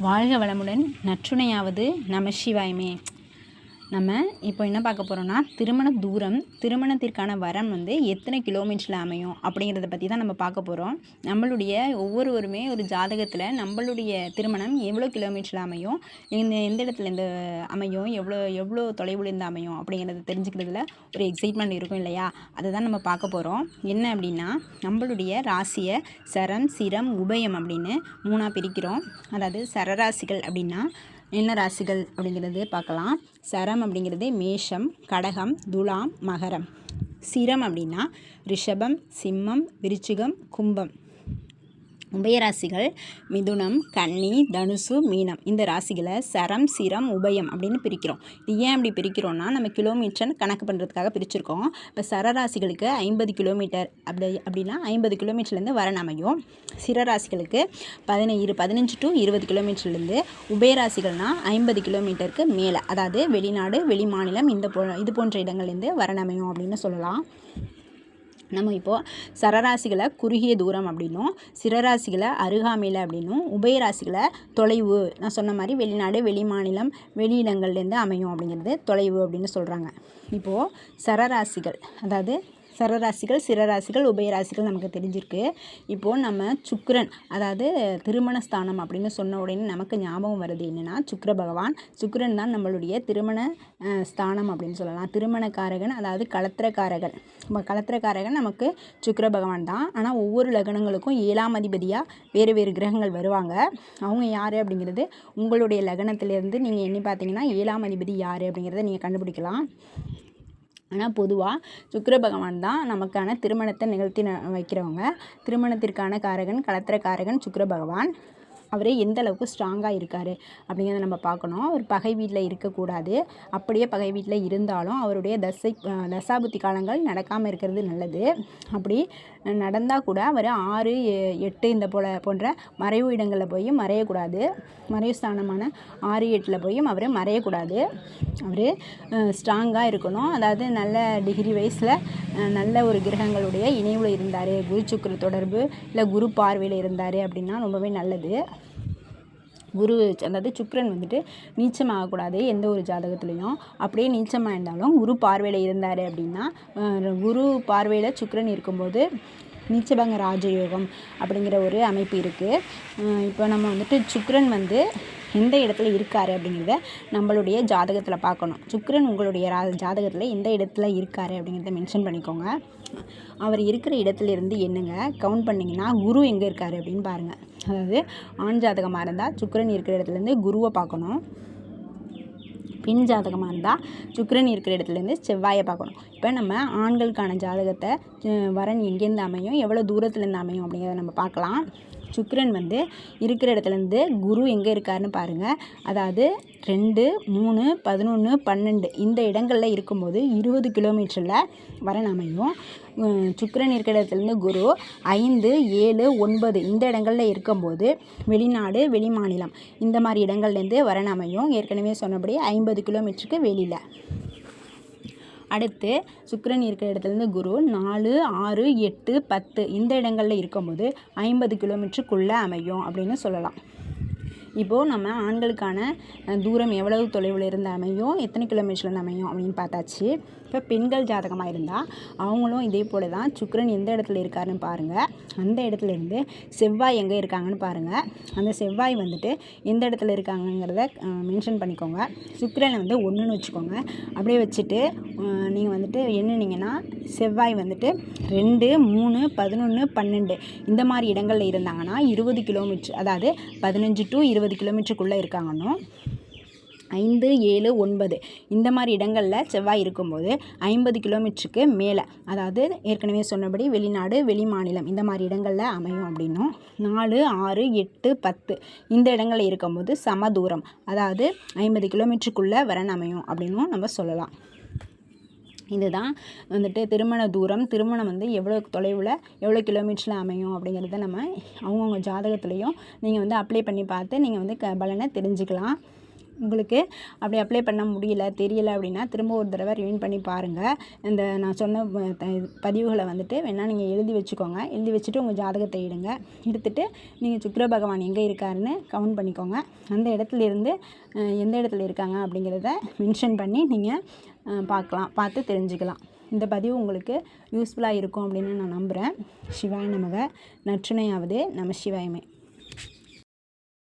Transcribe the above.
வாழ்க வளமுடன். நற்றுணையாவது நம சிவாயமே. நம்ம இப்போ என்ன பார்க்க போகிறோம்னா திருமண தூரம் திருமணத்திற்கான வரம் வந்து எத்தனை கிலோமீட்டரில் அமையும் அப்படிங்கிறத பற்றி தான் நம்ம பார்க்க போகிறோம் நம்மளுடைய ஒவ்வொருவருமே ஒரு ஜாதகத்தில் நம்மளுடைய திருமணம் எவ்வளோ கிலோமீட்டரில் அமையும் இந்த எந்த இடத்துல இந்த அமையும் எவ்வளோ எவ்வளோ தொலைவுலேருந்து அமையும் அப்படிங்கிறத தெரிஞ்சுக்கிறதுல ஒரு எக்ஸைட்மெண்ட் இருக்கும் இல்லையா? அதை தான் நம்ம பார்க்க போகிறோம் என்ன அப்படின்னா நம்மளுடைய ராசியை சரம் சிரம் உபயம் அப்படின்னு மூணாக பிரிக்கிறோம். அதாவது சரராசிகள் அப்படின்னா என்ன ராசிகள் அப்படிங்கிறது பார்க்கலாம். சரம் அப்படிங்கிறது மேஷம் கடகம் துலாம் மகரம். சிரம் அப்படின்னா ரிஷபம் சிம்மம் விருச்சிகம் கும்பம். உபயராசிகள் மிதுனம் கன்னி தனுசு மீனம். இந்த ராசிகளை சரம் சிரம் உபயம் அப்படின்னு பிரிக்கிறோம். இது ஏன் அப்படி பிரிக்கிறோம்னா நம்ம கிலோமீட்டர் கணக்கு பண்ணுறதுக்காக பிரிச்சிருக்கோம். இப்போ சரராசிகளுக்கு ஐம்பது கிலோமீட்டர் அப்படி அப்படின்னா ஐம்பது கிலோமீட்டர்லேருந்து வரணமையும் அமையும் சிரராசிகளுக்கு பதினஞ்சு பதினஞ்சு டு இருபது கிலோமீட்டர்லேருந்து உபயராசிகள்னால் ஐம்பது கிலோமீட்டருக்கு மேலே. அதாவது வெளிநாடு வெளி மாநிலம் இந்த போ இது போன்ற இடங்கள்லேருந்து வரணமையும் அப்படின்னு சொல்லலாம். நம்ம இப்போது சரராசிகளை குறுகிய தூரம் அப்படின்னும் சிரராசிகளை அருகாமையில் அப்படின்னும் உபயராசிகளை தொலைவு நான் சொன்ன மாதிரி வெளிநாடு வெளி மாநிலம் வெளியிடங்கள்லேருந்து அமையும் அப்படிங்கிறது தொலைவு அப்படின்னு சொல்கிறாங்க இப்போது சரராசிகள் அதாவது சரராசிகள் சிரராசிகள் உபயராசிகள் நமக்கு தெரிஞ்சிருக்கு. இப்போது நம்ம சுக்கரன் அதாவது திருமண ஸ்தானம் அப்படின்னு சொன்ன உடனே நமக்கு ஞாபகம் வருது என்னென்னா சுக்கர பகவான். சுக்கரன் தான் நம்மளுடைய திருமண ஸ்தானம் அப்படின்னு சொல்லலாம். திருமணக்காரகன் அதாவது களத்திரக்காரகன் நம்ம கலத்திரக்காரகன் நமக்கு சுக்கர பகவான் தான். ஆனால் ஒவ்வொரு லக்னங்களுக்கும் ஏழாம் அதிபதியாக வேறு வேறு கிரகங்கள் வருவாங்க. அவங்க யார் அப்படிங்கிறது உங்களுடைய லக்னத்திலேருந்து நீங்கள் எண்ணி பார்த்தீங்கன்னா ஏழாம் அதிபதி யார் அப்படிங்கிறத நீங்கள் கண்டுபிடிக்கலாம். ஆனால் பொதுவாக சுக்கர பகவான் தான் நமக்கான திருமணத்தை நிகழ்த்தி ந- வைக்கிறவங்க. திருமணத்திற்கான காரகன் கலத்திர காரகன் சுக்கர பகவான். அவரே எந்த அளவுக்கு ஸ்ட்ராங்காக இருக்கார் அப்படிங்கிறத நம்ம பார்க்கணும். அவர் பகை வீட்டில் இருக்கக்கூடாது. அப்படியே பகை வீட்டில் இருந்தாலும் அவருடைய தசை தசாபுத்தி காலங்கள் நடக்காமல் இருக்கிறது நல்லது. அப்படி நடந்தால் கூட அவர் ஆறு எட்டு இந்த போல போன்ற மறைவு இடங்களில் போய் மறையக்கூடாது. மறைவு ஸ்தானமான ஆறு எட்டில் போய் அவர் மறையக்கூடாது. அவர் ஸ்ட்ராங்காக இருக்கணும். அதாவது நல்ல டிகிரி வைஸில் நல்ல ஒரு கிரகங்களுடைய இணைவில் இருந்தார். குரு சுக்கர தொடர்பு இல்லை குரு பார்வையில் இருந்தார் அப்படின்னா ரொம்பவே நல்லது. குரு அதாவது சுக்கிரன் வந்துட்டு நீச்சமாகக்கூடாது எந்த ஒரு ஜாதகத்துலேயும். அப்படியே நீச்சமாக இருந்தாலும் குரு பார்வையில் இருந்தார் அப்படின்னா குரு பார்வையில் சுக்கிரன் இருக்கும்போது நீச்சபங்க ராஜயோகம் அப்படிங்கிற ஒரு அமைப்பு இருக்குது இப்போ நம்ம வந்துட்டு சுக்ரன் வந்து எந்த இடத்துல இருக்கார் அப்படிங்கிறத நம்மளுடைய ஜாதகத்தில் பார்க்கணும். சுக்கரன் உங்களுடைய ரா ஜாதகத்தில் எந்த இடத்துல இருக்கார் அப்படிங்கிறத மென்ஷன் பண்ணிக்கோங்க. அவர் இருக்கிற இடத்துலேருந்து என்னங்க? கவுண்ட் பண்ணிங்கன்னா குரு எங்கே இருக்கார் அப்படின்னு பாருங்கள் அதாவது ஆண் ஜாதகமாக இருந்தால் சுக்கரன் இருக்கிற இடத்துலேருந்து குருவை பார்க்கணும். பெண் ஜாதகமாக இருந்தால் சுக்கரன் இருக்கிற இடத்துலேருந்து செவ்வாயை பார்க்கணும். இப்போ நம்ம ஆண்களுக்கான ஜாதகத்தை வரன் எங்கேருந்து அமையும்? எவ்வளோ தூரத்துலேருந்து அமையும் அப்படிங்கிறத நம்ம பார்க்கலாம். சுக்கிரன் வந்து இருக்கிற இடத்துலேருந்து குரு எங்கே இருக்காருன்னு பாருங்கள் அதாவது ரெண்டு மூணு பதினொன்று பன்னெண்டு இந்த இடங்களில் இருக்கும்போது இருபது கிலோமீட்டரில் வரன் அமையும். சுக்கிரன் இருக்கிற இடத்துலேருந்து குரு ஐந்து ஏழு ஒன்பது இந்த இடங்களில் இருக்கும்போது வெளிநாடு வெளி மாநிலம் இந்த மாதிரி இடங்கள்லேருந்து வரன் அமையும். ஏற்கனவே சொன்னபடி ஐம்பது கிலோமீட்டருக்கு வெளியில். அடுத்து சுக்கிரன் இருக்கிற இடத்துலேருந்து குரு நாலு ஆறு எட்டு பத்து இந்த இடங்களில் இருக்கும்போது ஐம்பது கிலோமீட்டருக்குள்ளே அமையும் அப்படின்னு சொல்லலாம். இப்போது நம்ம ஆண்களுக்கான தூரம் எவ்வளவு தொலைவில் இருந்து அமையும் எத்தனை கிலோமீட்டர்லேருந்து அமையும் அப்படின்னு பார்த்தாச்சு. இப்போ பெண்கள் ஜாதகமாக இருந்தால் அவங்களும் இதே போல் தான் சுக்கரன் எந்த இடத்துல இருக்காருன்னு பாருங்கள் அந்த இடத்துல இருந்து செவ்வாய் எங்கே இருக்காங்கன்னு பாருங்கள் அந்த செவ்வாய் வந்துட்டு எந்த இடத்துல இருக்காங்கங்கிறத மென்ஷன் பண்ணிக்கோங்க. சுக்கரனை வந்து ஒன்றுன்னு வச்சுக்கோங்க. அப்படியே வச்சுட்டு நீங்கள் வந்துட்டு எண்ணுனீங்கன்னா செவ்வாய் வந்துட்டு ரெண்டு மூணு பதினொன்று பன்னெண்டு இந்த மாதிரி இடங்களில் இருந்தாங்கன்னா இருபது கிலோமீட்டர் அதாவது பதினஞ்சு டு இருபது கிலோமீட்டருக்குள்ளே இருக்காங்கன்னும். ஐந்து ஏழு ஒன்பது. இந்த மாதிரி இடங்களில் செவ்வாய் இருக்கும்போது ஐம்பது கிலோமீட்டருக்கு மேலே அதாவது ஏற்கனவே சொன்னபடி வெளிநாடு வெளி மாநிலம் இந்த மாதிரி இடங்களில் அமையும் அப்படின்னும் நாலு ஆறு எட்டு பத்து. இந்த இடங்களில் இருக்கும்போது சம தூரம் அதாவது ஐம்பது கிலோமீட்டருக்குள்ளே வரன் அமையும் அப்படின்னும் நம்ம சொல்லலாம். இதுதான் வந்துட்டு திருமண தூரம். திருமணம் வந்து எவ்வளோ தொலைவில் எவ்வளோ கிலோமீட்டரில் அமையும் அப்படிங்கிறத நம்ம அவங்கவுங்க ஜாதகத்துலேயும் நீங்கள் வந்து அப்ளை பண்ணி பார்த்து நீங்கள் வந்து க பலனை தெரிஞ்சுக்கலாம். உங்களுக்கு அப்படி அப்ளை பண்ண முடியல தெரியல அப்படின்னா திரும்ப ஒரு தடவை ரிவைன் பண்ணி பாருங்கள் இந்த நான் சொன்ன த- பதிவுகளை வந்துட்டு வேணால் நீங்கள் எழுதி வச்சுக்கோங்க. எழுதி வச்சுட்டு உங்கள் ஜாதகத்தை எடுங்க. எடுத்துட்டு நீங்கள் சுக்கர பகவான் எங்கே இருக்காருன்னு கவுண்ட் பண்ணிக்கோங்க. அந்த இடத்துல இருந்து எந்த இடத்துல இருக்காங்க அப்படிங்கிறத மென்ஷன் பண்ணி நீங்கள் பார்க்கலாம். பார்த்து தெரிஞ்சுக்கலாம். இந்த பதிவு உங்களுக்கு யூஸ்ஃபுல்லாக இருக்கும் அப்படின்னு நான் நம்புகிறேன் சிவாய நமக. நற்றுணையாவது நம சிவாயமே.